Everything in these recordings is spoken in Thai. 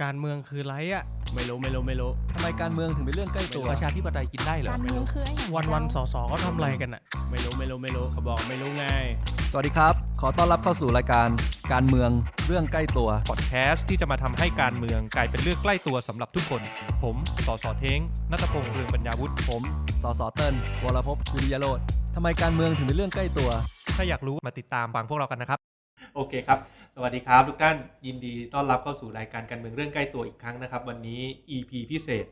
การเมืองคือไรอะไม่รู้ไม่รู้ไม่รู้ทำไมการเมืองถึงเป็นเรื่องใกล้ตัวประชาธิปไตยกินได้เหรอการไม่เมืองรู้คือไอ้อย่างวันวันๆสอสอเขาทำอะไรกันอะไม่รู้ไม่รู้ไม่รู้เขาบอกไม่รู้ไง สวัสดีครับ ขอต้อนรับเข้าสู่รายการการเมืองเรื่องใกล้ตัว พอดแคสต์ที่จะมาทำให้การเมืองกลายเป็นเรื่องใกล้ตัวสำหรับทุกคน ผมสอสอเท้งนัตพงษ์เรืองปัญญาวุฒิผม สสเติ้ลวรพพวิริยโรธทำไมการเมืองถึงเป็นเรื่องใกล้ตัว ถ้าอยากรู้มาติดตามฟังพวกเรากันนะครับ โอเคครับ สวัสดีครับทุกท่าน ยินดีต้อนรับเข้าสู่รายการการเมืองเรื่องใกล้ตัวอีกครั้งนะครับ วันนี้ EP พิเศษ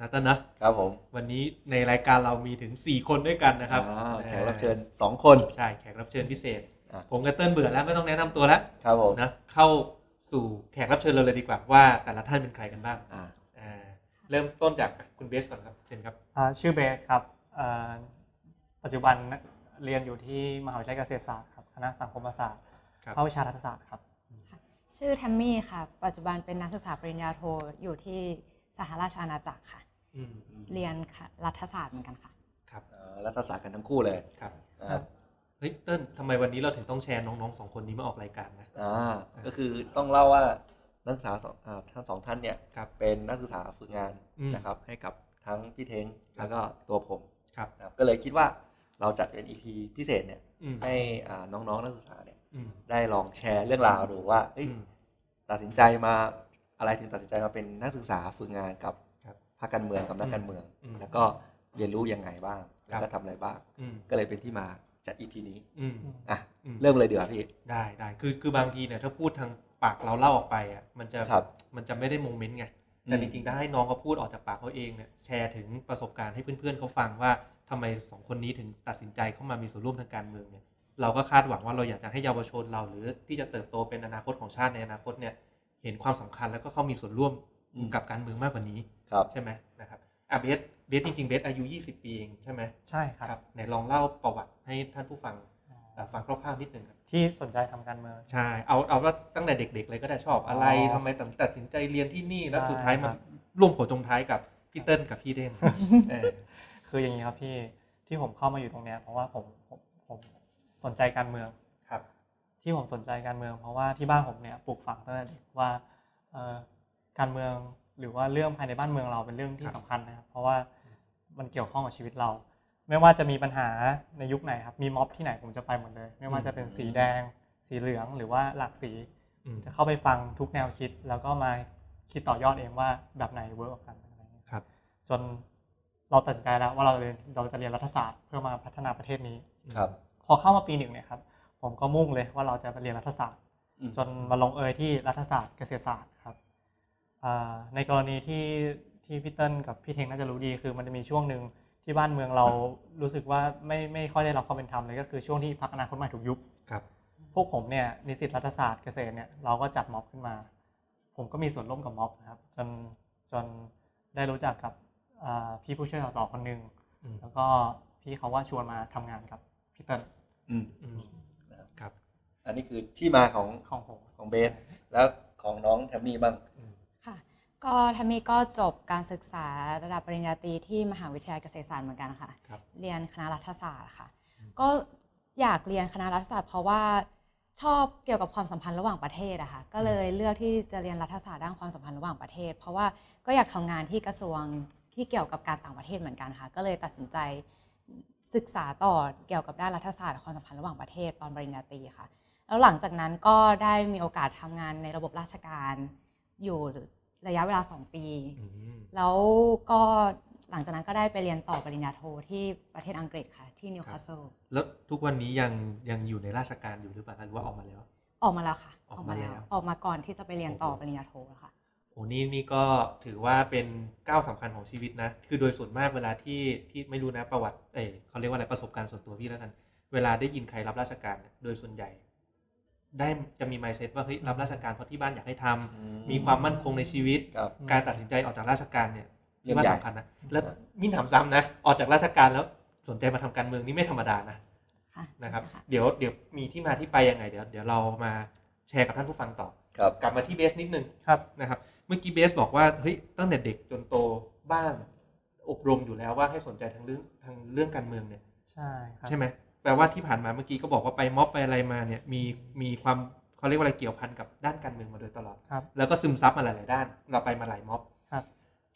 นะต้นนะครับผม วันนี้ในรายการเรามีถึง 4 คนด้วยกันนะครับอ่าอ่าแขกรับเชิญ 2 คน ใช่แขกรับเชิญพิเศษ อะ ผมกับเติ้ลเบื่อแล้วไม่ต้องแนะนำตัวแล้วครับผมนะเข้าสู่แขกรับเชิญเราเลยดีกว่าว่าแต่ละท่านเป็นใครกันบ้างอ่าอ่าเริ่มต้นจากคุณเบสก่อนครับเชิญครับอ่าชื่อเบสครับอ่าปัจจุบันนักเรียนอยู่ที่มหาวิทยาลัยเกษตรศาสตร์ครับคณะสังคมศาสตร์ครับ ภาควิชารัฐศาสตร์ครับ ชื่อแทมมี่ค่ะ ปัจจุบันเป็นนักศึกษาปริญญาโทอยู่ที่สหราชอาณาจักรค่ะอืมเรียนค่ะรัฐศาสตร์เหมือนกันค่ะ ครับเอ่อรัฐศาสตร์กันทั้งคู่เลยครับนะครับเฮ้ยเติ้ลทำไมวันนี้เราถึงต้องแชร์น้องๆสองคนนี้มาออกรายการนะ อ่าก็คือต้องเล่าว่านักศึกษาสองอ่าท่านสองท่านเนี่ยครับ เป็นนักศึกษาฝึกงานอืม นะครับให้กับทั้งพี่เท้งครับแล้วก็ตัวผมครับนะครับก็เลยคิดว่าเราจัดเป็น EP พิเศษเนี่ย อืมให้อ่าน้องๆนักศึกษาเนี่ยอืม ได้ลองแชร์เรื่องราวดูว่าเอ้ยอืมตัดสินใจมาอะไรถึงตัดสินใจมาเป็นนักศึกษาฝึกงานกับครับภาคการเมืองกับนักการเมืองอืมแล้วก็เรียนรู้ยังไงบ้างครัแล้วบก็ทำอะไรบ้างอืมก็เลยเป็นที่มาจัด EP นี้อืมอะอืมเริ่มเลยดีกว่าพี่ได้ได้คือคือบางทีเนี่ยถ้าพูดทางปากเราเล่าออกไปอะมันจะครับมันจะไม่ได้โมเมนต์ไงแต่อืมจริงๆถ้าให้น้องเขาพูดออกจากปากเขาเองเนี่ยแชร์ถึงประสบการณ์ให้เพื่อนๆเขาฟังว่าทำไมสองคนนี้ถึงตัดสินใจเข้ามามีส่วนร่วมทางการเมืองเนี่ย เราก็คาดหวังว่าเราอยากจะให้เยาวชนเราหรือที่จะเติบโตเป็นอนาคตของชาติในอนาคตเนี่ยเห็นความสำคัญแล้วก็เข้ามีส่วนร่วมอืมกับการเมืองมากกว่านี้ครับใช่ไหมนะครับอะเบสเบสจริงๆเบสอายุ 20 ปีเองใช่ไหมใช่ครับครับไหนลองเล่าประวัติให้ท่านผู้ฟังเอ่อฟังคร่าวๆนิดหนึ่งครับที่สนใจทำการเมืองใช่เอาเอาว่าตั้งแต่เด็ก ๆ เลยก็ได้ชอบอะไรอ๋อทำไมตัดสินใจเรียนที่นี่แล้วได้สุดท้ายมาครับร่วมโผจงท้ายกับพี่เติ้ลกับพี่เด่นเออคืออย่างนี้ครับพี่ที่ผมเข้ามาอยู่ตรงเนี้ยเพราะว่าผมผมผม สนใจการเมืองครับ ที่ผมสนใจการเมือง เพราะว่าที่บ้านผมเนี่ยปลูกฝังตั้งแต่เด็กว่าเอ่อการเมืองหรือว่าเรื่องภายในบ้านเมืองเราเป็นเรื่องที่สำคัญนะครับเพราะว่ามันเกี่ยวข้องกับชีวิตเรา ไม่ว่าจะมีปัญหาในยุคไหนครับมีม็อบที่ไหนผมจะไปหมดเลย ไม่ว่าจะเป็นสีแดง สีเหลืองหรือว่าหลากสีอืมจะเข้าไปฟังทุกแนวคิด แล้วก็มาคิดต่อยอดเองว่าแบบไหนเวิร์กกว่ากันอะไรอย่างเงี้ยครับ จนเราตัดสินใจแล้วว่าเราเรียนเราจะเรียนรัฐศาสตร์เพื่อมาพัฒนาประเทศนี้ครับ พอเข้ามาปีหนึ่งเนี่ยครับผมก็มุ่งเลยว่าเราจะไปเรียนรัฐศาสตร์อืมจนมาลงเอยที่รัฐศาสตร์เกษตรศาสตร์ครับอ่าในกรณีที่ที่พี่เติ้ลกับพี่เทงน่าจะรู้ดีคือมันจะมีช่วงหนึ่งที่บ้านเมืองเรารู้สึกว่าไม่ไม่ค่อยได้รับความเป็นธรรมเลยก็คือช่วงที่พรรคอนาคตใหม่ถูกยุบครับพวกผมเนี่ยนิสิตรัฐศาสตร์เกษตรเนี่ยเราก็จัดม็อบขึ้นมา ผมก็มีส่วนร่วมกับม็อบนะครับจนจนได้รู้จักกับอ่าพี่ผู้ช่วยสสคนหนึ่งอืมแล้วก็พี่เขาว่าชวนมาทำงานกับ พี่เติ้ลอืมอืมครับ อันนี้คือที่มาของของผม ของเบส แล้วของน้องแทมมี่บ้าง ค่ะก็แทมมี่ก็จบการศึกษาระดับปริญญาตรีที่มหาวิทยาลัยเกษตรศาสตร์เหมือนกันค่ะ ครับ เรียนคณะรัฐศาสตร์ค่ะ ก็อยากเรียนคณะรัฐศาสตร์เพราะว่าชอบเกี่ยวกับความสัมพันธ์ระหว่างประเทศอะค่ะก็เลยเลือกที่จะเรียนรัฐศาสตร์ด้านความสัมพันธ์ระหว่างประเทศ เพราะว่าก็อยากทำงานที่กระทรวงที่เกี่ยวกับการต่างประเทศเหมือนกันค่ะ ก็เลยตัดสินใจ ศึกษาต่อเกี่ยวกับด้านรัฐศาสตร์ความสัมพันธ์ระหว่างประเทศตอนปริญญาตรีค่ะ แล้วหลังจากนั้นก็ได้มีโอกาสทำงานในระบบราชการอยู่ระยะเวลา 2 ปีอืมแล้วก็หลังจากนั้นก็ได้ไปเรียนต่อปริญญาโทที่ประเทศอังกฤษค่ะที่นิวคาสเซิลแล้วทุกวันนี้ยังยังอยู่ในราชการอยู่หรือเปล่าหรือว่าออกมาแล้ว ออกมาแล้วค่ะ ออกมาแล้ว ออกมาก่อนที่จะไปเรียนต่อปริญญาโทแล้วค่ะ โอ้นี่นี่ก็ถือว่าเป็นก้าวสำคัญของชีวิตนะ คือโดยส่วนมากเวลาที่ที่ไม่รู้นะประวัติ เอยเขาเรียกว่าอะไรประสบการณ์ส่วนตัวพี่แล้วกัน เวลาได้ยินใครรับราชการเนี่ยโดยส่วนใหญ่ ได้จะมีไมเซ็ตว่าเฮ้ยรับราชการเพราะที่บ้านอยากให้ทำอืมมีความมั่นคงในชีวิต ครับ การตัดสินใจออกจากราชการเนี่ยเรื่องว่าใหญ่ สำคัญนะ แล้วยิ่งถามซ้ำนะ ออกจากราชการแล้วสนใจมาทำการเมืองนี่ไม่ธรรมดานะ ค่ะนะครับค่ะเดี๋ยวเดี๋ยวมีที่มาที่ไปยังไง เดี๋ยวเดี๋ยวเรามาแชร์กับท่านผู้ฟังต่อ ครับ กลับมาที่เบสนิดนึงครับ นะครับ เมื่อกี้เบสบอกว่าเฮ้ยตั้งแต่เด็กจนโตบ้านอบรมอยู่แล้วว่าให้สนใจทางเรื่องทางเรื่องการเมืองเนี่ย ใช่ครับใช่ไหมแปลว่าที่ผ่านมาเมื่อกี้ก็บอกว่าไปม็อบไปอะไรมาเนี่ยมีมีความเขาเรียกว่าอะไรเกี่ยวพันกับด้านการเมืองมาโดยตลอด ครับ แล้วก็ซึมซับมาหลาย ๆ ด้าน เราไปมาหลายม็อบครับ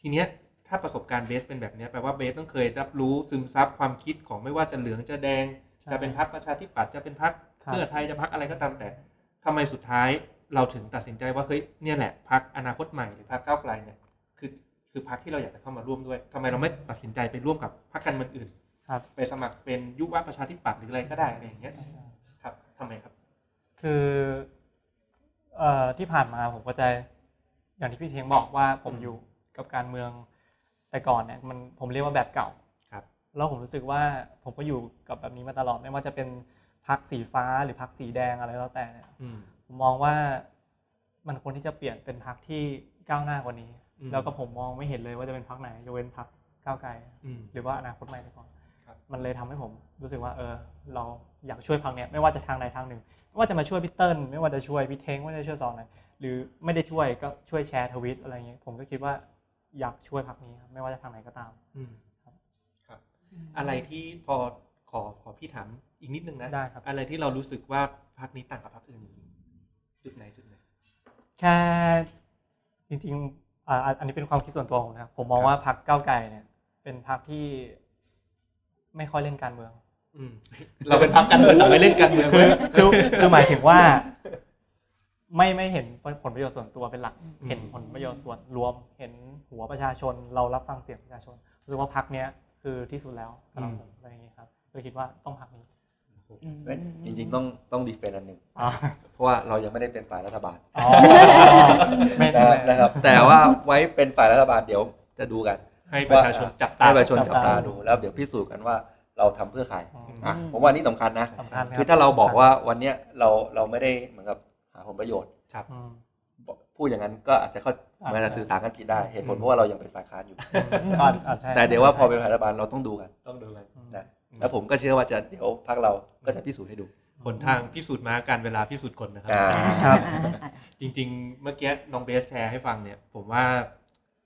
ทีเนี้ยถ้าประสบการณ์เบสเป็นแบบเนี้ยแปลว่าเบสต้องเคยรับรู้ซึมซับความคิดของไม่ว่าจะเหลืองจะแดง ใช่จะเป็นพักประชาธิปัตย์จะเป็นพักครับ เพื่อไทยจะพักอะไรก็ตามแต่ทำไมสุดท้าย เราถึงตัดสินใจว่าเฮ้ยเนี่ยแหละพักอนาคตใหม่หรือพักก้าวไกลเนี่ยคือคือพักที่เราอยากจะเข้ามาร่วมด้วยทำไมเราไม่ตัดสินใจไปร่วมกับพักการเมืองอื่นครับไปสมัครเป็นยุวประชาธิปัตย์หรืออะไรก็ได้อะไรอย่างเงี้ยครับทำไมครับ คือเอ่อที่ผ่านมาผมก็จะอย่างที่พี่เทียงบอกว่าผมอยู่กับการเมืองแต่ก่อนเนี่ยมันผมเรียกว่าแบบเก่าครับแล้วผมรู้สึกว่าผมก็อยู่กับแบบนี้มาตลอดไม่ว่าจะเป็นพักสีฟ้าหรือพักสีแดงอะไรแล้วแต่เนี่ยอืม ผมมองว่ามันควรที่จะเปลี่ยนเป็นพักที่ก้าวหน้ากว่านี้ อืมแล้วก็ผมมองไม่เห็นเลยว่าจะเป็นพักไหนยกเว้นพักก้าวไกล อืม หรือว่าอนาคตใหม่ไปก่อนครับ มันเลยทำให้ผมรู้สึกว่าเออ เราอยากช่วยพักเนี้ยไม่ว่าจะทางใดทางหนึ่งไม่ว่าจะมาช่วยพี่เติ้ลไม่ว่าจะช่วยพี่เท้งไม่ว่าจะช่วยสอนอะไรหรือไม่ได้ช่วยก็ช่วยแชร์ทวิตอะไรอย่างเงี้ยผมก็คิดว่าอยากช่วยพักนี้ครับไม่ว่าจะทางไหนก็ตาม อืมครับ อะไรที่พอขอขอพี่ถามอีกนิดนึงนะ ได้ครับ อะไรที่เรารู้สึกว่าพักนี้ต่างกับพักอื่นจุ ดไหนจุดไหนแค่จริงๆอ่าอันนี้เป็นความคิดส่วนตัวผมนะครับผมมองครับว่าพักก้าวไกลเนี่ย เป็นพักที่ไม่ค่อยเล่นการเมือง อืมเราเป็นพักการเมืองแต่ไม่เล่นการเมืองคือเว้ยคือคือหมายถึงว่า ไม่ไม่เห็นผลประโยชน์ส่วนตัวเป็นหลักอืมเห็นผลประโยชน์ส่วนรวม เห็นหัวประชาชน เรารับฟังเสียงประชาชนรู้สึกว่าพักเนี้ยคือที่สุดแล้วสำหรับผมอะไรอย่างเงี้ยครับเลยคิดว่าต้องพักนี้เอ้ย จริง ๆ ต้องต้องดีเฟนต์อันหนึ่งอ๋อเพราะว่าเรายังไม่ได้เป็นฝ่ายรัฐบาลอ๋อไม่นะไม่นะครับ แต่ว่าไว้เป็นฝ่ายรัฐบาลเดี๋ยวจะดูกัน ให้ประชาชนจับตาให้ประชาชนจัจับบตาตาดูแล้วเดี๋ยวพิสูจน์กันว่าเราทำเพื่อใครอืมอะผมว่านี่สำคัญนะสำคัญรับคือถ้าเราบอกว่าวันเนี้ยเราเราไม่ได้เหมือนกับหาผลประโยชน์อืมพูดอย่างนั้นก็อาจจะเข้าอ่าเหมือนจะสื่อสารกันผิดได้เหตุผลอืมเพราะว่าเรายังเป็นฝ่ายค้านอยู่ก็อาจใช่แต่เดี๋ยวว่าพอเป็นฝ่ายรัฐบาลเราต้องดูกันต้องดูกันอืมนะ แล้วผมก็เชื่อว่าจะเดี๋ยวพรรคเราก็จะพิสูจน์ให้ดูผลทางพิสูจน์มาการเวลาพิสูจน์คนนะครัอ่าครับอ่าใช่จริง ๆ เมื่อกี้น้องเบสแชร์ให้ฟังเนี่ย ผมว่า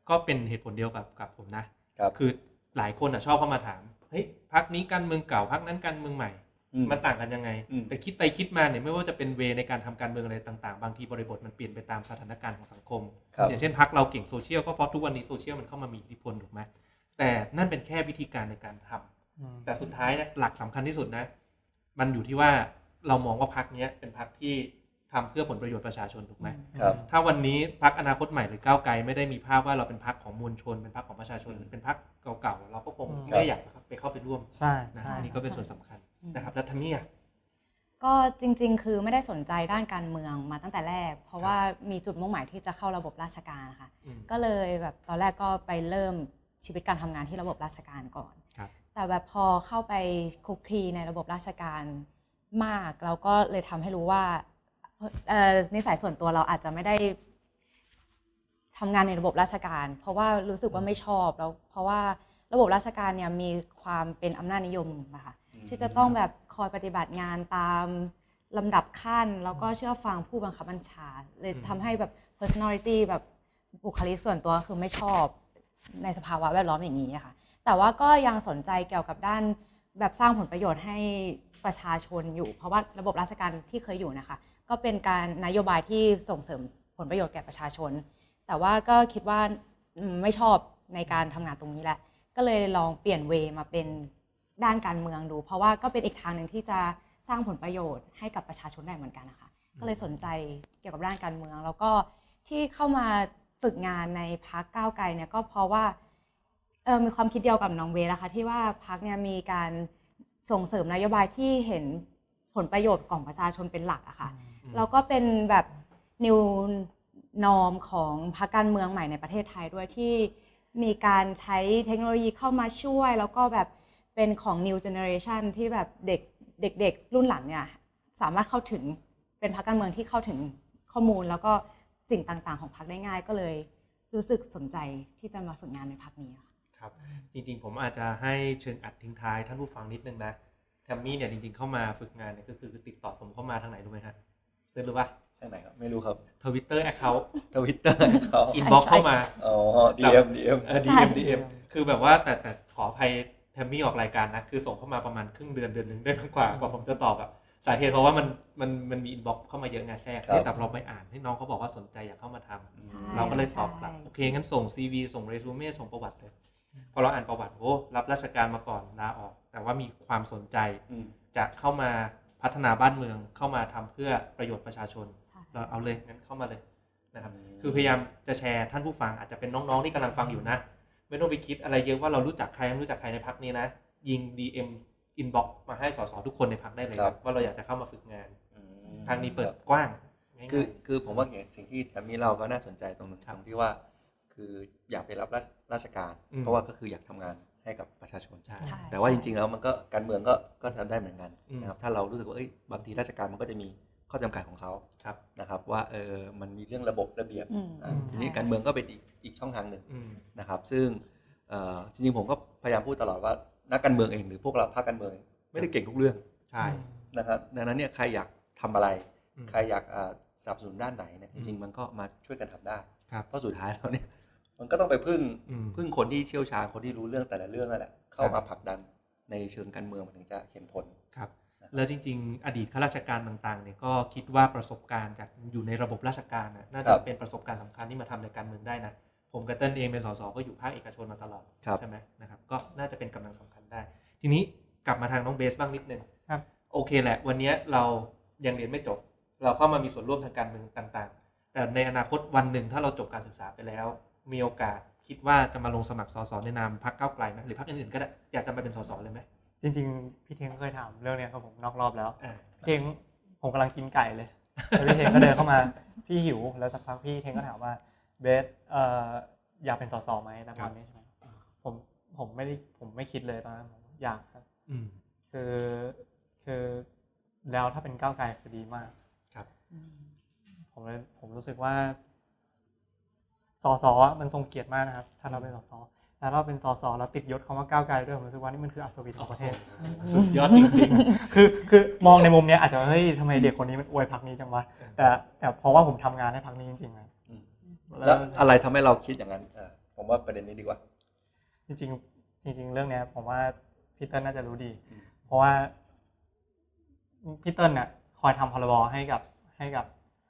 ก็เป็นเหตุผลเดียวกับกับผมนะครับคือหลายคนอะชอบเข้ามาถามเฮ้ยพักนี้การเมืองเก่าพักนั้นการเมืองใหม่อืมมันต่างกันยังไงอืมแต่คิดไปคิดมาเนี่ยไม่ว่าจะเป็นเวในการทำการเมืองอะไรต่างๆ บางทีบริบทมันเปลี่ยนไปตามสถานการณ์ของสังคมครับอย่างเช่นพักเราเก่งโซเชียลก็เพราะทุกวันนี้โซเชียลมันเข้ามามีอิทธิพลถูกไหมแต่นั่นเป็นแค่วิธีการในการทำอืม แต่สุดท้ายเนี่ยหลักสำคัญที่สุดนะ มันอยู่ที่ว่าเรามองว่าพักนี้ยเป็นพักที่ทำเพื่อผลประโยชน์ประชาชนถูกไหมครับ ถ้าวันนี้พักอนาคตใหม่หรือก้าวไกลไม่ได้มีภาพว่าเราเป็นพักของมวลชน เป็นพักของประชาชนหรือเป็นพักเก่าๆเราก็คงอืมไม่อยากไปเข้าไปร่วมใช่นะใช่อันนี้ก็เป็นส่วนสำคัญนะครับแล้วทำนี่อะก็จริง ๆ คือไม่ได้สนใจด้านการเมืองมาตั้งแต่แรก เพราะว่ามีจุดมุ่งหมายที่จะเข้าระบบราชการค่ะอืมก็เลยแบบตอนแรกก็ไปเริ่ม ชีวิตการทำงานที่ระบบราชการก่อนครับแต่แบบพอเข้าไปคลุกคลีในระบบราชการมากเราก็เลยทำให้รู้ว่าเอ่อนิสัยส่วนตัวเราอาจจะไม่ได้ทำงานในระบบราชการ เพราะว่ารู้สึกว่าไม่ชอบแล้วเพราะว่าระบบราชการเนี่ยมีความเป็นอำนาจนิยมนะคะที่จะต้องแบบคอยปฏิบัติงานตามลำดับขั้น แล้วก็เชื่อฟังผู้บังคับบัญชา เลยอืมทำให้แบบ personality แบบบุคลิกส่วนตัวคือไม่ชอบ ในสภาวะแวดล้อมอย่างนี้ค่ะ แต่ว่าก็ยังสนใจเกี่ยวกับด้านแบบสร้างผลประโยชน์ให้ประชาชนอยู่ เพราะว่าระบบราชการที่เคยอยู่นะคะ ก็เป็นการนโยบายที่ส่งเสริมผลประโยชน์แก่ประชาชน แต่ว่าก็คิดว่าไม่ชอบในการทำงานตรงนี้แหละ ก็เลยลองเปลี่ยนเวมาเป็นด้านการเมืองดู เพราะว่าก็เป็นอีกทางหนึ่งที่จะสร้างผลประโยชน์ให้กับประชาชนได้เหมือนกันนะคะ ก็เลยสนใจเกี่ยวกับด้านการเมือง แล้วก็ที่เข้ามา ฝึกงานในพักก้าวไกลเนี่ยก็เพราะว่าเออมีความคิดเดียวกับน้องเวย์นะคะที่ว่าพักเนี่ยมีการส่งเสริมนโยบายที่เห็นผลประโยชน์ของประชาชนเป็นหลักอะค่ะแล้วก็เป็นแบบ new norm ของพรรคการเมืองใหม่ในประเทศไทยด้วยที่มีการใช้เทคโนโลยีเข้ามาช่วย แล้วก็แบบเป็นของ new generation ที่แบบเด็กเด็กๆรุ่นหลังเนี่ยสามารถเข้าถึงเป็นพรรคการเมืองที่เข้าถึงข้อมูลแล้วก็ สิ่งต่างๆ ของพรรคได้ง่ายก็เลย รู้สึกสนใจที่จะมาฝึกงานในพรรคนี้ค่ะครับจริงๆ ผมอาจจะให้เชิงอัดทิ้งท้ายท่านผู้ฟังนิดนึงนะแทมมี่เนี่ยจริงๆเข้ามาฝึกงานเนี่ยก็คือติดต่อผมเข้ามาทางไหนรู้ไหมฮะเตือนรู้ป่ะทางไหนครับไม่รู้ครับทวิตเตอร์แอคเคาท์ทวิตเตอร์เขาอินบ็อกเข้ามาอ๋อ DM DM เออใช่ DM DM คือแบบว่าแต่แต่ขออภัยแทมมี่ออกรายการนะ คือส่งเข้ามาประมาณครึ่งเดือนเดือนหนึ่งได้มากกว่ากว่าผมจะตอบแบบ สาเหตุเพราะว่ามันมันมันมีอินบ็อกเข้ามาเยอะไงแทรกครับเฮ้ยแต่เราไปอ่านให้น้องเขาบอกว่าสนใจอยากเข้ามาทำใช่ เราก็เลยตอบกลับใช่โอเคงั้นส่ง CV ส่งเรซูเม่ส่งประวัติเลยพอเราอ่านประวัติโอ้รับราชการมาก่อนลาออก แต่ว่ามีความสนใจอืมจะเข้ามาพัฒนาบ้านเมืองเข้ามาทำเพื่อประโยชน์ประชาชนใช่เราเอาเลยงั้นเข้ามาเลยนะครับอืมคือพยายามจะแชร์ท่านผู้ฟังอาจจะเป็นน้องๆที่กำลังฟังอยู่นะ ไม่ต้องไปคิดอะไรเยอะว่าเรารู้จักใครไม่รู้จักใครในพักนี้นะ ยิง DM inbox มาให้สสทุกคนในพักได้เลยครับ ว่าเราอยากจะเข้ามาฝึกงานอืมทางนี้เปิดกว้างง่ายๆคือคือผมว่าอย่างสิ่งที่แทมมี่เราก็น่าสนใจตรงนึงครับตรงที่ว่า คืออยากไปรับราชราชการอืมเพราะว่าก็คืออยากทำงานให้กับประชาชนใช่ใช่แต่ว่าใช่จริง ๆ แล้วมันก็การเมืองก็ก็ทำได้เหมือนกันอืมนะครับ ถ้าเรารู้สึกว่าเอ้ยบางทีราชการมันก็จะมีข้อจำกัดของเขาครับนะครับ ว่าเออมันมีเรื่องระบบระเบียบอืมอ่าอืมทีนี้ใช่การเมืองก็เป็นอีกอีกช่องทางหนึ่งอืมนะครับ ซึ่งเอ่อจริงๆผมก็พยายามพูดตลอดว่า นักการเมืองเองหรือพวกเราภาคการเมืองไม่ได้เก่งทุกเรื่องใช่นะครับดังนั้นเนี่ยใครอยากทำอะไรอืมใครอยากอ่าสนับสนุนด้านไหนเนี่ยจริงๆมันก็มาช่วยกันทำได้ครับเพราะสุดท้ายแล้วเนี่ยมันก็ต้องไปพึ่งอืมพึ่งคนที่เชี่ยวชาญคนที่รู้เรื่องแต่ละเรื่องนั่นแหละเข้าครัมาบผลักดันในเชิงการเมืองมันถึงจะเห็นผลครับ แล้วจริง ๆ อดีตข้าราชการต่างๆเนี่ยก็คิดว่าประสบการณ์จากอยู่ในระบบราชการน่ะน่าคจะรับเป็นประสบการณ์สำคัญที่มาทำในการเมืองได้นะ ผมกับเติ้ลเองเป็นสสก็อยู่ภาคเอกชนมาตลอดครับใช่ไหมนะครับก็น่าจะเป็นกำลังสำคัญได้ ทีนี้กลับมาทางน้องเบสบ้างนิดนึงครับโอเคแหละ วันนี้เรายังเรียนไม่จบ เราเข้ามามีส่วนร่วมทางการเมืองต่างๆ แต่ในอนาคตวันหนึ่งถ้าเราจบการศึกษาไปแล้ว มีโอกาสคิดว่าจะมาลงสมัครสสในนามพรรคก้าวไกลไหมหรือพรรคอื่นๆก็ได้อยากจะมาเป็นสสเลยไหมจริง ๆ พี่เทงเคยถามเรื่องเนี้ยครับผมนอกรอบแล้วอ่าพี่เทงผมกำลังกินไก่เลยแล้วพี่เทงก็เดินเข้ามาพี่หิวแล้วสักพักพี่เทงก็ถามว่า เบสเอ่ออยากเป็นสสไหมณตอนนี้ใช่ไหมผมผมไม่ได้ผมไม่คิดเลยตอนนั้นผมอยากครับอืมคือคือแล้วถ้าเป็นก้าวไกลคือดีมากอืมผมเลยผมรู้สึกว่าสอสอมันทรงเกียรติมากนะครับ ถ้าเราเป็นสอสอแล้วเราเป็นสอสอเราติดยศคำว่าก้าวไกลด้วยผมรู้สึกว่านี่มันคืออัศวินของประเทศ สุดยอดจริงคือคือมองในมุมเนี้ยอาจจะว่าเฮ้ยทำไมเด็กคนนี้มันอวยพักนี้จังวะแต่แต่เพราะว่าผมทำงานให้พักนี้จริงๆนะอืม แล้แล้ววอะไรทำให้เราคิดอย่างนั้นอ่าผมว่าประเด็นนี้ดีกว่า จริงๆจริง ๆ เรื่องเนี้ย ผมว่าพี่เติ้ลน่าจะรู้ดี อืม เพราะว่าพี่เติ้ลเนี่ยคอยทำพรบให้กับให้กับ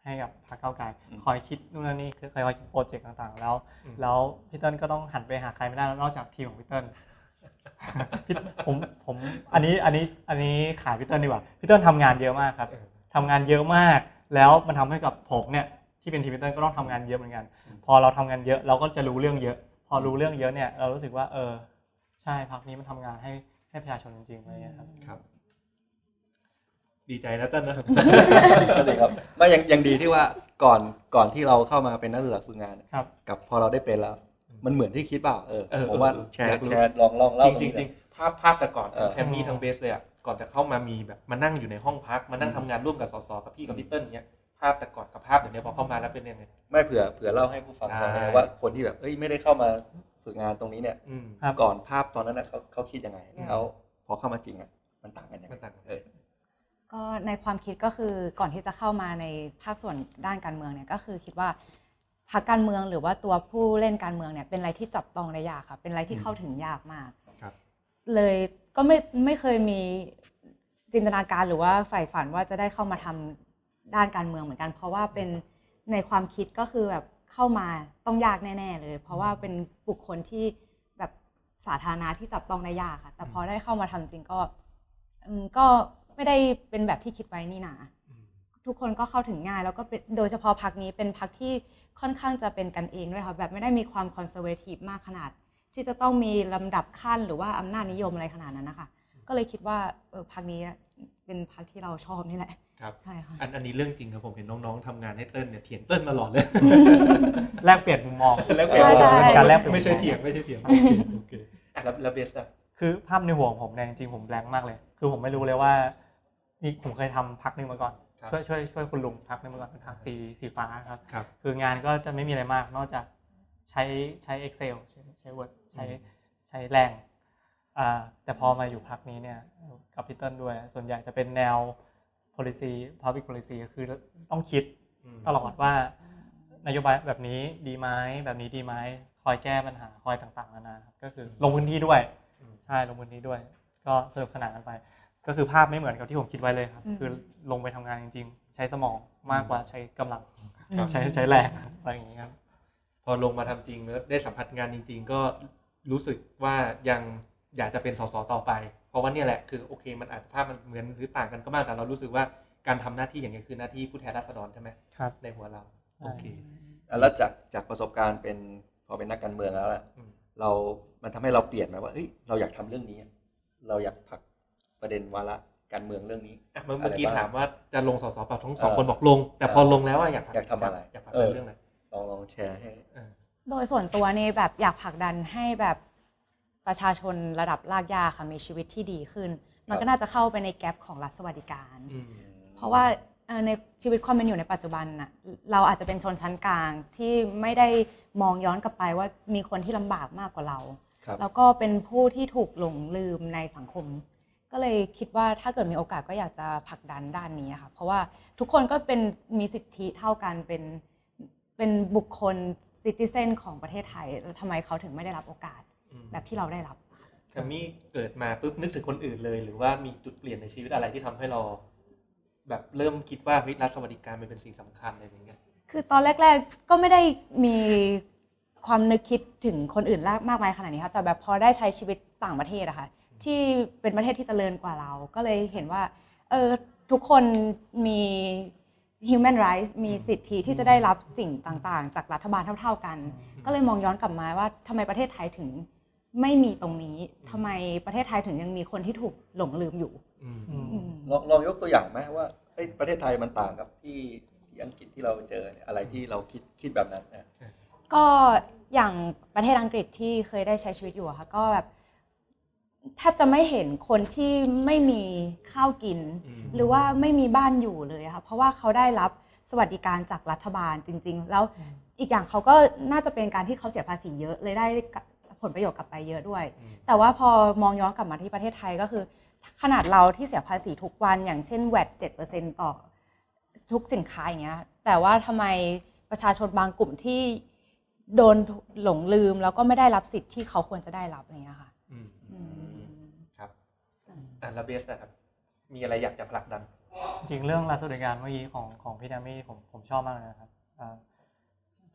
ให้กับพรรคก้าวไกลคอยคิดนู่นนั่นนี่คือคอยคิดโปรเจกต์ต่างๆ แล้วอืมแล้วพี่เติ้ลก็ต้องหันไปหาใครไม่ได้แล้วนอกจากทีมของพี่เติ้ลพี่ผมผมอันนี้อันนี้อันนี้ขายพี่เติ้ลดีกว่าพี่เติ้ลทำงานเยอะมากครับเออทำงานเยอะมาก แล้วมันทำให้กับผมเนี่ย ที่เป็นทีมพี่เติ้ลก็ต้องทำงานเยอะเหมือนกัน พอเราทำงานเยอะเราก็จะรู้เรื่องเยอะ พอรู้เรื่องเยอะเนี่ยเรารู้สึกว่า เออ ใช่พักนี้มันทำงานให้ให้ประชาชนจริงๆอะไรอย่างเงี้ยครับครับ ดีใจนะเต้นนะก็ดีครับไม่ยังยังดีที่ว่าก่อนก่อนที่เราเข้ามาเป็นนักศึกษาฝึกงานครับกับพอเราได้เป็นแล้ว มันเหมือนที่คิดเปล่าเออเออผมว่าเออแชร์อยากรู้แชร์ลองลองเล่าจริงตจรรินี้งหน่อยภาพภาพแต่ก่อนเออแทมมี่ทั้งเบสเลยอะก่อนจะเข้ามามีแบบมานั่งอยู่ในห้องพักมานั่งอืมทำงานร่วมกับสสกับพี่กับพี่เติ้ลเนี้ยภาพแต่ก่อนกับภาพเดี๋ยวนี้พอเข้ามาแล้วเป็นยังไง ไม่เผื่อเผื่อเล่าให้ผู้ฟังใช่ฟังได้ว่าคนที่แบบเอ้ยไม่ได้เข้ามาฝึกงานตรงนี้เนี่ยอืมครับ ก่อนภาพตอนนั้นนะเขาเขาคิดยังไงอืมแล้วพอเข้ามาจริงอะมันต่างกันยังไงมันต่างกันเออ ก็ในความคิดก็คือก่อนที่จะเข้ามาในภาคส่วนด้านการเมืองเนี่ยก็คือคิดว่าพรรคการเมืองหรือว่าตัวผู้เล่นการเมืองเนี่ยเป็นอะไรที่จับต้องได้ยากค่ะเป็นอะไรที่เข้าถึงยากมากครับ เลยก็ไม่ไม่เคยมีจินตนาการหรือว่าใฝ่ฝันว่าจะได้เข้ามาทำ ด้านการเมืองเหมือนกัน เพราะว่าเป็นในความคิดก็คือแบบเข้ามาต้องยากแน่ ๆ เลย เพราะว่าเป็นบุคคลที่แบบสาธารณะที่จับต้องได้ยากค่ะ แต่พอได้เข้ามาทำจริงก็ก็ไม่ได้เป็นแบบที่คิดไว้นี่นาทุกคนก็เข้าถึงง่าย แล้วก็โดยเฉพาะพักนี้เป็นพักที่ค่อนข้างจะเป็นกันเองด้วยค่ะแบบไม่ได้มีความคอนเซอร์เวทีฟมากขนาด ที่จะต้องมีลำดับขั้นหรือว่าอำนาจนิยมอะไรขนาดนั้นนะคะ ก็เลยคิดว่าเออพักนี้ เป็นพักที่เราชอบนี่แหละครับใช่ค่ะอันอันนี้เรื่องจริงครับผมเห็นน้องๆทำงานให้เติ้ลเนี่ยเถียงเติ้ลตลอดเลย แลกเปลี่ยนมุมมอง แล้วเปลี่ยนใช่เป็นการแลกเปลี่ยน ไม่ใช่มุมมองเถียงไม่ใช่เถียงโอเคอะแล้วแล้วเบสอะคือภาพในหัวของผมเนี่ยจริงๆผมแบงค์มากเลย คือผมไม่รู้เลยว่านี่ผมเคยทำพักหนึ่งมาก่อน ครับ ช่วยช่วยช่วยคุณลุงพักหนึ่งมาก่อนเป็นพักสีสีฟ้าครับ ครับ คืองานก็จะไม่มีอะไรมากนอกจากใช้ใช้ Excel ใช้ใช้ Word ใช้อืมใช้แรงอ่า แต่พอมาอยู่พักนี้เนี่ยกับพี่เติ้ลด้วย ส่วนใหญ่จะเป็นแนว policy public policy ก็คือต้องคิดมตลอดว่านโยบายแบบนี้ดีไหมแบบนี้ดีไหมคอยแก้ปัญหาคอยต่างๆนานาครับก็คือลงพื้นที่ด้วยอืมใช่ลงพื้นที่ด้วย ก็สนุกสนานกันไป ก็คือภาพไม่เหมือนกับที่ผมคิดไว้เลยครับอืมคือลงไปทำงานจริง ๆ ใช้สมองมากกว่าใช้กำลังครับใช้ใช้แรงอะไรอย่างนี้ครับพอลงมาทำจริงแล้วได้สัมผัสงานจริง ๆ ก็รู้สึกว่ายัง อยากจะเป็นสสต่อไป เพราะว่าเนี่ยแหละคือโอเคมันอาจจะภาพมันเหมือนหรือต่างกันก็มากแต่เรารู้สึกว่าการทำหน้าที่อย่างนี้ยคือหน้าที่ผู้แทนราษฎรใช่ไหมครับในหัวเราใช่โอเคอะแล้วจากจากประสบการณ์เป็นพอเป็นนักการเมืองแล้วล่ะอืมเรา มันทำให้เราเปลี่ยนไหมว่าเอ้ยเราอยากทำเรื่องนี้ เราอยากผลักประเด็นวาระการเมืองเรื่องนี้อะเมื่อเมื่อกี้อะไรบ้างถามว่าจะลงสสเปล่าทั้งสองเออคนบอกลง แต่พอลงแล้วอะอยากอยากทำอะไรอยากผลักเอดันอเรื่องอะไรลองลองแชร์ให้เออโดยส่วนตัวนี่แบบอยากผลักดันให้แบบ ประชาชนระดับรากหญ้าค่ะมีชีวิตที่ดีขึ้น มันครับก็น่าจะเข้าไปในแกลบของรัฐสวัสดิการอืมเพราะว่าเอ่อในชีวิตความเป็นอยู่ในปัจจุบันน่ะเราอาจจะเป็นชนชั้นกลางที่ไม่ได้มองย้อนกลับไปว่ามีคนที่ลำบากมากกว่าเราครับแล้วก็เป็นผู้ที่ถูกหลงลืมในสังคม ก็เลยคิดว่าถ้าเกิดมีโอกาสก็อยากจะผลักดันด้านนี้ค่ะเพราะว่าทุกคนก็เป็นมีสิทธิเท่ากันเป็นเป็นบุคคลซิติเซนของประเทศไทยแล้วทำไมเขาถึงไม่ได้รับโอกาสอืม แบบที่เราได้รับค่ะแทมมี่เกิดมาปุ๊บนึกถึงคนอื่นเลย หรือว่ามีจุดเปลี่ยนในชีวิตอะไรที่ทำให้เรา แบบเริ่มคิดว่าเฮ้ยรัฐสวัสดิการมันเป็นสิ่งสำคัญอะไรอย่างเงี้ยคือตอนแรก ๆ ก็ไม่ได้มีความนึกคิดถึงคนอื่นมากมายขนาดนี้ค่ะแต่แบบพอได้ใช้ชีวิตต่างประเทศอะค่ะที่เป็นประเทศที่เจริญกว่าเรา ก็เลยเห็นว่าเออทุกคนมี human rights มีสิทธิที่จะได้รับสิ่งต่างๆ จากรัฐบาลเท่า ๆกัน ก็เลยมองย้อนกลับมาว่าทำไมประเทศไทยถึง ไม่มีตรงนี้ทำไมประเทศไทยถึงยังมีคนที่ถูกหลงลืมอยู่อืมอืมอืม ลองลองยกตัวอย่างไหมว่าเอ้ยประเทศไทยมันต่างกับที่ที่อังกฤษที่เราเจอเนี่ยอะไรที่เราคิดคิดแบบนั้นอะก็อย่างประเทศอังกฤษที่เคยได้ใช้ชีวิตอยู่อะค่ะก็แบบแทบจะไม่เห็นคนที่ไม่มีข้าวกิน อืม หรือว่าไม่มีบ้านอยู่เลยอะค่ะเพราะว่าเขาได้รับสวัสดิการจากรัฐบาลจริง ๆ แล้วอีกอย่างเขาก็น่าจะเป็นการที่เขาเสียภาษีเยอะเลยได้ ผลประโยชน์กลับไปเยอะด้วยอืมแต่ว่าพอมองย้อนกลับมาที่ประเทศไทยก็คือ ขนาดเราที่เสียภาษีทุกวันอย่างเช่นแวด7%ต่อทุกสินค้าอย่างเงี้ยแต่ว่าทำไมประชาชนบางกลุ่มที่โดนหลงลืมแล้วก็ไม่ได้รับสิทธิ์ที่เขาควรจะได้รับอย่างเงี้ยค่ะอืมอืมครับอะแล้วเบสนะครับ มีอะไรอยากจะผลักดัน จริงๆเรื่องรัฐสวัสดิการเมื่อกี้ของของพี่แดมมี่ผมผมชอบมากเลยนะครับอ่า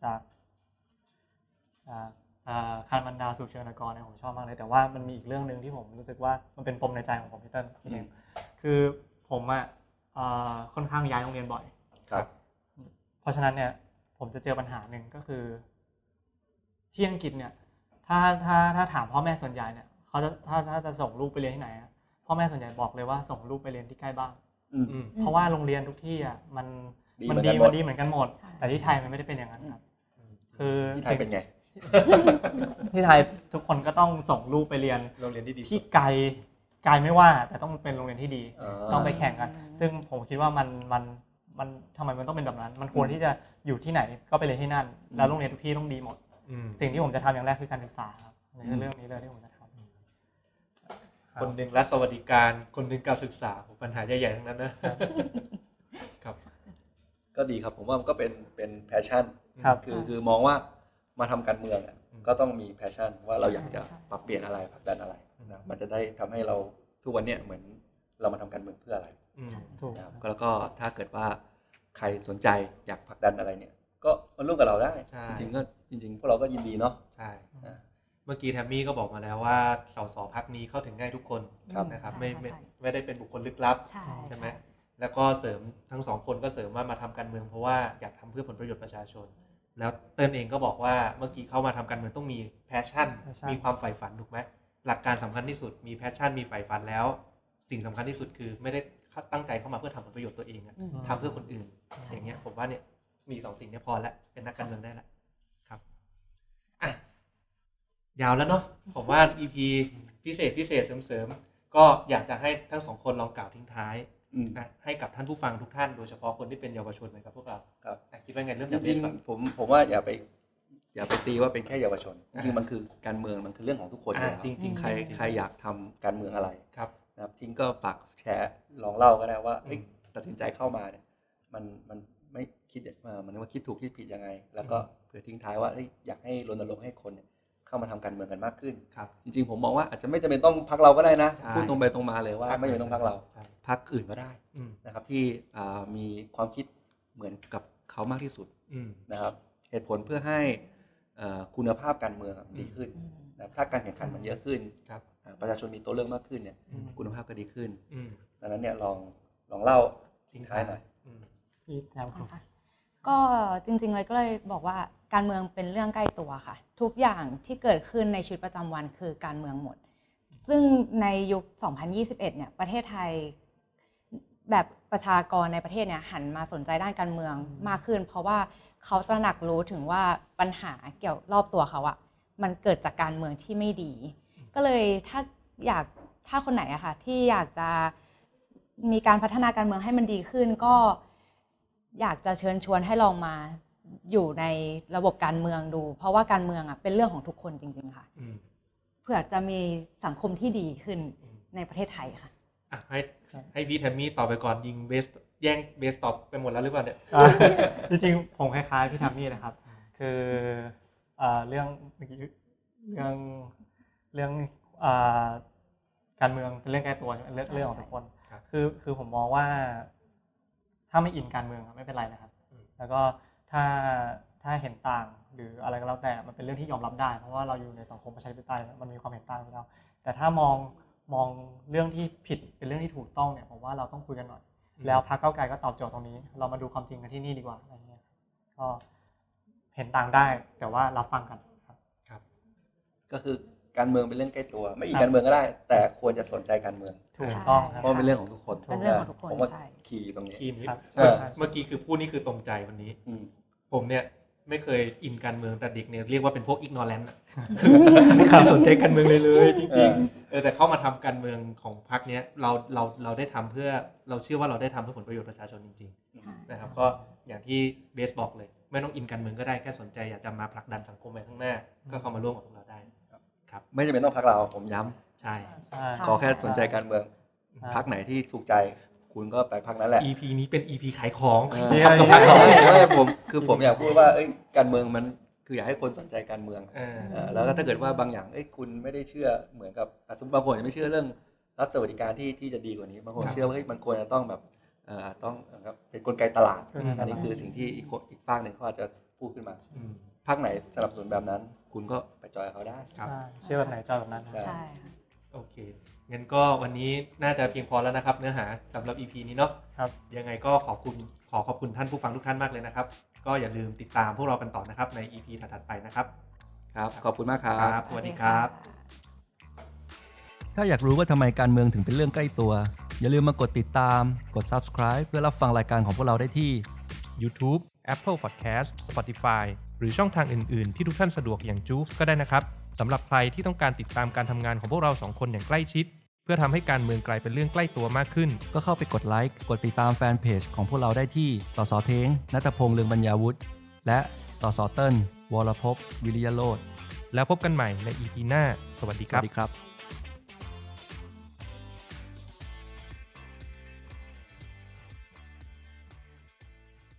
จากจากอ่า คารมันดาสู่เชิงนกรเนี่ยผมชอบมากเลย แต่ว่ามันมีอีกเรื่องหนึ่งที่ผมรู้สึกว่ามันเป็นปมในใจของผมพี่เติ้ลพี่เองคือผมอะอ่าค่อนข้างย้ายโรงเรียนบ่อยครับ เพราะฉะนั้นเนี่ยผมจะเจอปัญหาหนึ่งก็คือ ที่อังกฤษเนี่ยถ้าถ้าถ้าถามพ่อแม่ส่วนใหญ่เนี่ยเขาจะถ้าถ้าจะส่งลูกไปเรียนที่ไหนอะพ่อแม่ส่วนใหญ่บอกเลยว่าส่งลูกไปเรียนที่ใกล้บ้านอืมอืมเพราะว่าโรงเรียนทุกที่อะมันดีมันเหมือนกัดีนหมดมันดีเหมือนกันหมดใช่แต่ที่ไทยมันไม่ได้เป็นอย่างนั้นครับ คือที่ไทยเป็นไง ที่ไทยทุกคนก็ต้องส่งลูกไปเรียนโรงเรียนที่ดีที่ไกลไกลไม่ว่าแต่ต้องเป็นโรงเรียนที่ดีอ่าต้องไปแข่งกัน ซึ่งผมคิดว่ามันมันมันทำไมมันต้องเป็นแบบนั้น มันควรที่จะอยู่ที่ไหนก็ไปเรียนที่นั่น แล้วโรงเรียนทุกที่ต้องดีหมด อืม สิ่งที่ผมจะทำอย่างแรกคือการศึกษาครับนี่คือเรื่องนี้เลยที่ผมจะทำคนหนึ่งรัฐสวัสดิการ คนหนึ่งการศึกษาโหปัญหาใหญ่ๆทั้งนั้นนะ ครับ ก็ดีครับผมว่ามันก็เป็นเป็นแพชชั่น ครับ คือคือมองว่า มาทำการเมืองอะอืมก็ต้องมีแพชชั่นว่าเราอยากจะใช่ปรับเปลี่ยนอะไรผลักดันอะไรอืมนะมันจะได้ทำให้เราทุกวันเนี้ยเหมือนเรามาทำการเมืองเพื่ออะไรอืมถูกนะครับแล้วก็ถ้าเกิดว่าใครสนใจอยากผลักดันอะไรเนี่ย ก็มาร่วมกับเราได้ใช่จริงๆก็จริง ๆ พวกเราก็ยินดีเนาะใช่อ่าเมื่อกี้แทมมี่ก็บอกมาแล้วว่าสสพักนี้เข้าถึงง่ายทุกคนครับนะครับใช่ไม่ค่ะไม่ใช่ไม่ได้เป็นบุคคลลึกลับใช่ใช่ไหมแล้วก็เสริมทั้งสองคนก็เสริมว่ามาทำการเมืองเพราะว่าอยากทำเพื่อผลประโยชน์ประชาชน แล้วเติ้ลเองก็บอกว่าเมื่อกี้เข้ามาทำการเมืองต้องมีแพชชั่น passion มีความใฝ่ฝันถูกไหมหลักการสำคัญที่สุดมีแพชชั่นมีใฝ่ฝันแล้ว สิ่งสำคัญที่สุดคือไม่ได้ตั้งใจเข้ามาเพื่อทำผลประโยชน์ตัวเองอะอืมทำเพื่อคนอื่น อย่างเงี้ยผมว่าเนี่ยมีสองสิ่งเนี้พอแล้วเป็นนักการเมืองได้แล้วครับอะยาวแล้วเนาะผมว่า EP พิเศษพิเศษเสริมๆก็อยากจะให้ทั้งสองคนลองกล่าวทิ้งท้าย อืมนะให้กับท่านผู้ฟังทุกท่านโดยเฉพาะคนที่เป็นเยาวชนเหมือนกับพวกเราครับ อะคิดว่าไงเริ่มจจากเบริงสก่อน ๆผมผมว่าอย่าไป อย่าไปตีว่าเป็นแค่เยาวชน จอ่า ริงๆมันคือการเมืองมันคือเรื่องของทุกคนอยู่อ่าแล้วจริงๆใครจริงๆใครอยากทำการเมืองอะไรครับ นะครับทิ้งก็ฝากแชร์ลองเล่าก็ได้ว่าเอ้ยอืมตัดสินใจเข้ามาเนี่ยมันมันไม่คิดเอ่อมันว่าคิดถูกคิดผิดยังไง แล้วก็เผื่อทิ้งท้ายว่าเอ้ยอยากให้รณรงค์ให้คนเนี่ย เข้ามาทำการเมืองกันมากขึ้นครับจริงๆผมมองว่าอาจจะไม่จำเป็นต้องพักเราก็ได้นะใช่พูดตรงไปตรงมาเลยว่าไม่จำเป็นต้องพักเราใช่พักอื่นก็ได้อืมนะครับที่อ่ามีความคิดเหมือนกับเขามากที่สุดอืมนะครับเหตุผลเพื่อให้เอ่อคุณภาพการเมืองดีขึ้นอืมนะครับถ้าการแข่งขันมันเยอะขึ้นครับอ่าประชาชนมีตัวเลือกมากขึ้นเนี่ยอืมคุณภาพก็ดีขึ้นอืมดังนั้นเนี่ยลองลองเล่าทิ้งท้ายหน่อยอืมพี่แทมครับนะคะก็จริงๆเลยก็เลยบอกว่า การเมืองเป็นเรื่องใกล้ตัวค่ะ ทุกอย่างที่เกิดขึ้นในชีวิตประจำวันคือการเมืองหมด ซึ่งในยุค 2021 เนี่ยประเทศไทย แบบประชากรในประเทศเนี่ยหันมาสนใจด้านการเมืองมากขึ้น เพราะว่าเขาตระหนักรู้ถึงว่าปัญหาเกี่ยวรอบตัวเขาอะมันเกิดจากการเมืองที่ไม่ดี ก็เลยถ้าอยากถ้าคนไหนอะค่ะที่อยากจะมีการพัฒนาการเมืองให้มันดีขึ้นก็อยากจะเชิญชวนให้ลองมา อยู่ในระบบการเมืองดู เพราะว่าการเมืองอะเป็นเรื่องของทุกคนจริง ๆ ค่ะ อืมเพื่อจะมีสังคมที่ดีขึ้นอืมในประเทศไทยค่ะ อะให้ครับ ให้พี่แทมมี่ตอบไปก่อนยิงเบสแย่งเบสตอบไปหมดแล้วหรือเปล่าเนี่ย อ่าจริงๆ ผมคล้ายๆ พี่ทามมี่นะครับ คืออ่าเรื่องเมื่อกี้เรื่องเรื่องอ่าการเมืองเป็นเรื่องใกล้ตัวใช่ไหมเรื่องใช่เรื่องของใช่ทุกคนครับคือคือผมมองว่า ถ้าไม่อินการเมืองอะไม่เป็นไรนะครับ อืม แล้วก็ ถ้าถ้าเห็นต่างหรืออะไรก็แล้วแต่มันเป็นเรื่องที่ยอมรับได้ เพราะว่าเราอยู่ในสังคมประชาธิปไตยมันมีความเห็นต่างอยู่แล้วแต่ถ้ามองมองเรื่องที่ผิดเป็นเรื่องที่ถูกต้องเนี่ยผมว่าเราต้องคุยกันหน่อย แล้วพรรคเก้าวไกลก็ตอบโจทย์ตรงนี้ เรามาดูความจริงกันที่นี่ดีกว่าอะไรเงี้ยก็เห็นต่างได้แต่ว่ารับฟังกันครับครับก็คือการเมืองเป็นเรื่องใกล้ตัว ไม่อีครักบการเมืองก็ได้ แต่ควรจะสนใจการเมืองถูกใช่ต้องครัเพราะมันเป็นเรื่องของทุกคนเป็นเรื่องของทุกคนผมว่าใช่ คีย์ตรงนี้ทีมนี้ครับเมื่อใช่ เมื่อกี้คือพูดนี่คือตรงใจวันนี้ อืม ผมเนี่ยไม่เคยอินการเมืองแต่เด็กเนี่ยเรียกว่าเป็นพวกอิกนอแลนต์ไม่เคยสนใจการเมืองเลยเลยจเอริงอๆเออแต่เข้ามาทำการเมืองของพรรคเนี้ยเราเราเราได้ทำเพื่อเราเชื่อว่าเราได้ทำเพื่อผลประโยชน์ประชาชนจริงใช่ๆนะครับก็อย่างที่เบสบอกเลย ไม่ต้องอินการเมืองก็ได้แค่สนใจอยากจะมาผลักดันสังคมไปข้างหน้า ก็เข้ามาร่วมกับพวกเราได้ครับไม่จำเป็นต้องพักเราผมย้ำใช่ใช่ขอแค่สนใจการเมืองใช่พักไหนที่ถูกใจ คุณก็ไปพักนั้นแหละ EP นี้เป็น EP ขายของเออทำกับพรรคไม่เราไม่ไม่ผมคือผมอยากพูดว่าเอ้ยการเมืองมันคืออยากให้คนสนใจการเมืองเออเออแล้วก็ถ้าเกิดว่าบางอย่างเอ้ยคุณไม่ได้เชื่อเหมือนกับอะสมมติบางคนจะไม่เชื่อเรื่องรัฐสวัสดิการที่ที่จะดีกว่านี้บางคนครับเชื่อว่าเฮ้ยมันควรจะต้องแบบเอ่อต้องนะครับเป็นกลไกตลาดกลไกตลาดอันนี้คือสิ่งที่อีกคนอีกฝากหนึ่งเขาอาจจะพูดขึ้นมาอืมภาคไหนสนับสนุนแบบนั้น คุณก็ไปจอยกับเขาได้ครับใช่เชื่อแบบไหนจอยแบบนั้นครับใช่ใช่ค่ะ โอเคงั้นก็วันนี้น่าจะเพียงพอแล้วนะครับ เนื้อหาสำหรับ EP นี้เนาะครับ ยังไงก็ขอบคุณขอขอบคุณท่านผู้ฟังทุกท่านมากเลยนะครับ ก็อย่าลืมติดตามพวกเรากันต่อนะครับใน EP ถัดๆไปนะครับครับ ขอบคุณมากครับครับสวัสดีครับ ถ้าอยากรู้ว่าทำไมการเมืองถึงเป็นเรื่องใกล้ตัว อย่าลืมมากดติดตาม กด subscribe เพื่อรับฟังรายการของพวกเราได้ที่ YouTube Apple Podcast Spotify หรือช่องทางอื่น ๆ ที่ทุกท่านสะดวกอย่างจูฟก็ได้นะครับ สำหรับใครที่ต้องการติดตามการทำงานของพวกเราสองคนอย่างใกล้ชิด เพื่อทำให้การเมืองกลายเป็นเรื่องใกล้ตัวมากขึ้น ก็เข้าไปกดไลค์ กดติดตามแฟนเพจของพวกเราได้ที่ สสเทงนัตพงษ์เลืองบรรยาวุฒิ และ สสเติ้ลวรภพวิริยโรธแล้วพบกันใหม่ใน EP หน้า สวัสดีสครัวับสดีครับ